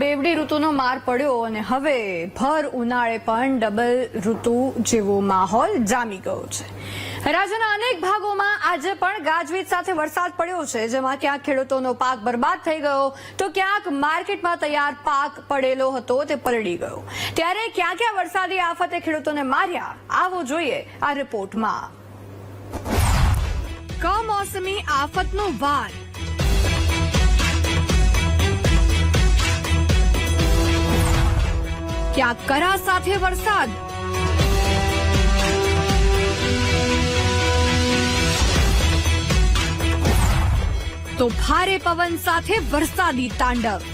બેવડી ઋતુનો માર પડ્યો અને હવે ભર ઉનાળે પણ ડબલ ઋતુ જેવો માહોલ જામી ગયો છે. રાજ્યના અનેક ભાગોમાં આજે પણ ગાજવીજ સાથે વરસાદ પડ્યો છે, જેમાં ક્યાંક ખેડૂતોનો પાક બરબાદ થઈ ગયો તો ક્યાંક માર્કેટમાં તૈયાર પાક પડેલો હતો તે પલળી ગયો. ત્યારે ક્યાં ક્યાં વરસાદી આફતે ખેડૂતોને માર્યા, આવો જોઈએ આ રિપોર્ટમાં. કમોસમી આફતનો વાર. ક્યાંક કરા સાથે વરસાદ? તો ભારે પવન સાથે વરસાદી તાંડવ.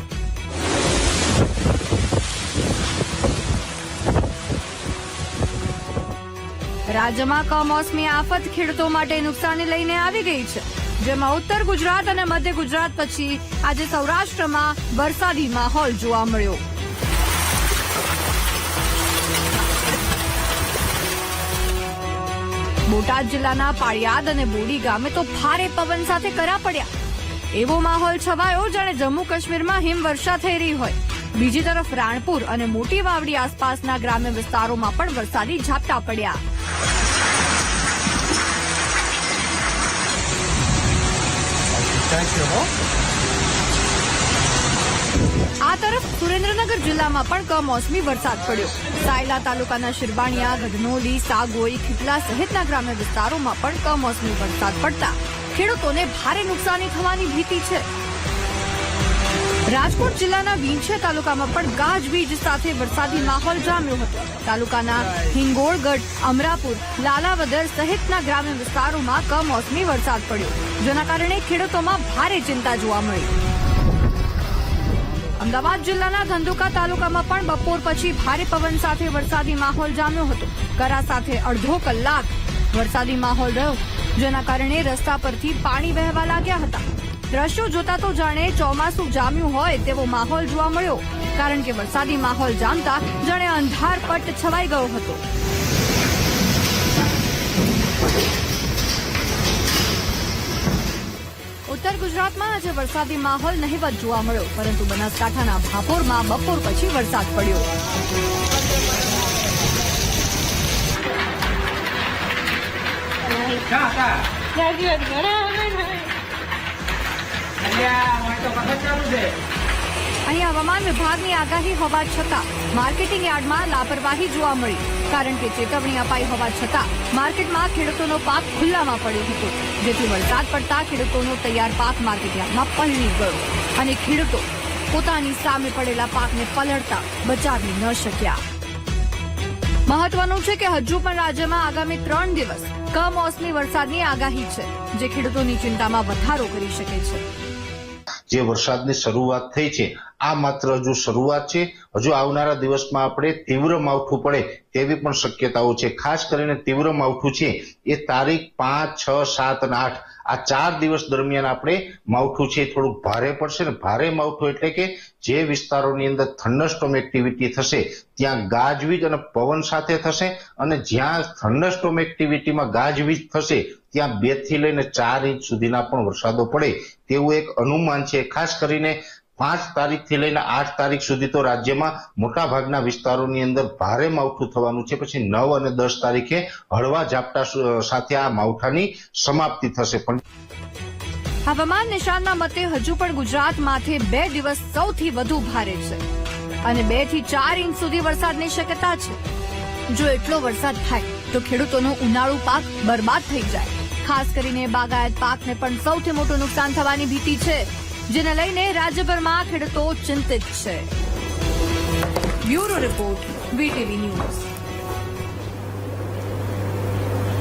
રાજ્યમાં કમોસમી આફત ખેડૂતો માટે નુકસાની લઈને આવી ગઈ છે. જેમાં ઉત્તર ગુજરાત અને મધ્ય ગુજરાત પછી આજે સૌરાષ્ટ્રમાં વરસાદી માહોલ જોવા મળ્યો. બોટાદ જિલ્લાના પાળિયાદ અને બોડી ગામે તો ભારે પવન સાથે કરા પડ્યા. એવો માહોલ છવાયો જાણે જમ્મુ કાશ્મીરમાં હિમવર્ષા થઈ રહી હોય. બીજી તરફ રાણપુર અને મોટી વાવડી આસપાસના ગ્રામ્ય વિસ્તારોમાં પણ વરસાદી ઝાપટા પડ્યા. આ તરફ સુરેન્દ્રનગર જિલ્લામાં પણ કમોસમી વરસાદ પડ્યો. સાયલા તાલુકાના શિરબાણિયા, ગઢનોલી, સાગોઈ ખીટલા સહિતના ગ્રામ્ય વિસ્તારોમાં પણ કમોસમી વરસાદ પડતા ખેડૂતોને ભારે નુકસાની થવાની ભીતિ છે. રાજકોટ જિલ્લાના વિંછે તાલુકામાં પણ ગાજવીજ સાથે વરસાદી માહોલ જામ્યો હતો. તાલુકાના હિંગોળગઢ, અમરાપુર, લાલાવદર સહિતના ગ્રામ્ય વિસ્તારોમાં કમોસમી વરસાદ પડ્યો, જેના કારણે ખેડૂતોમાં ભારે ચિંતા જોવા મળી. અમદાવાદ જિલ્લાના ધંધુકા તાલુકામાં પણ બપોર પછી ભારે પવન સાથે વરસાદી માહોલ જામ્યો હતો. કરા સાથે અડધો કલાક વરસાદી માહોલ રહ્યો, જેના કારણે રસ્તા પરથી પાણી વહેવા લાગ્યા હતા. દ્રશ્યો જોતા તો જાણે ચોમાસું જામ્યું હોય તેવો માહોલ જોવા મળ્યો, કારણ કે વરસાદી માહોલ જામતા જાણે અંધારપટ છવાઈ ગયો હતો. ઉત્તર ગુજરાતમાં આજે વરસાદી માહોલ નહીવત જોવા મળ્યો. પરંતુ બનાસકાંઠાના ભાપોરમાં બપોર પછી વરસાદ પડ્યો. અહીં હવામાન વિભાગની આગાહી હોવા છતાં માર્કેટિંગ યાર્ડમાં લાપરવાહી જોવા મળી. કારણ કે ચેતવણી અપાઈ હોવા છતાં માર્કેટમાં ખેડૂતોનો પાક ખુલ્લામાં પડ્યો હતો. જેથી વરસાદ પડતા ખેડૂતોનો તૈયાર પાક માર્કેટ યાર્ડમાં પલળી ગયો અને ખેડૂતો પોતાની સામે પડેલા પાકને પલળતા બચાવી ન શક્યા. મહત્વનું છે કે હજુ પણ રાજ્યમાં આગામી ત્રણ દિવસ કમોસમી વરસાદની આગાહી છે, જે ખેડૂતોની ચિંતામાં વધારો કરી શકે છે. જે વરસાદની શરૂઆત થઈ છે આ માત્ર હજુ શરૂઆત છે. હજુ આવનારા દિવસમાં આપણે તીવ્ર માવઠું પડે તેવી પણ શક્યતાઓ છે. ખાસ કરીને તીવ્ર માવઠું છે એ તારીખ પાંચ, છ, સાત અને આઠ. આ ચાર દિવસ દરમિયાન આપણે માવઠું છે થોડુંક ભારે પડશે ને ભારે માવઠું એટલે કે જે વિસ્તારોની અંદર થંડરસ્ટોમ એક્ટિવિટી થશે, ત્યાં ગાજવીજ અને પવન સાથે થશે અને જ્યાં થંડરસ્ટોમ એક્ટિવિટીમાં ગાજવીજ થશે, ત્યાં બેથી લઈને ચાર ઇંચ સુધીના પણ વરસાદો પડે. તેવું એક અનુમાન છે. ખાસ કરીને પાંચ તારીખથી લઈને આઠ તારીખ સુધી તો રાજ્યમાં મોટાભાગના વિસ્તારોની અંદર ભારે માવઠું થવાનું છે. પછી નવ અને દસ તારીખે હળવા ઝાપટા સાથે આ માવઠાની સમાપ્તિ થશે. પણ હવામાન નિશાનના મતે હજુ પણ ગુજરાત માથે બે દિવસ સૌથી વધુ ભારે છે અને બેથી ચાર ઇંચ સુધી વરસાદની શક્યતા છે. જો એટલો વરસાદ થાય તો ખેડૂતોનો ઉનાળુ પાક બરબાદ થઈ જાય. ખાસ કરીને બાગાયત પાકને પણ સૌથી મોટું નુકસાન થવાની ભીતિ છે. જેને લઈને રાજ્યભરમાં ખેડૂતો ચિંતિત છે. Bureau report VTV news.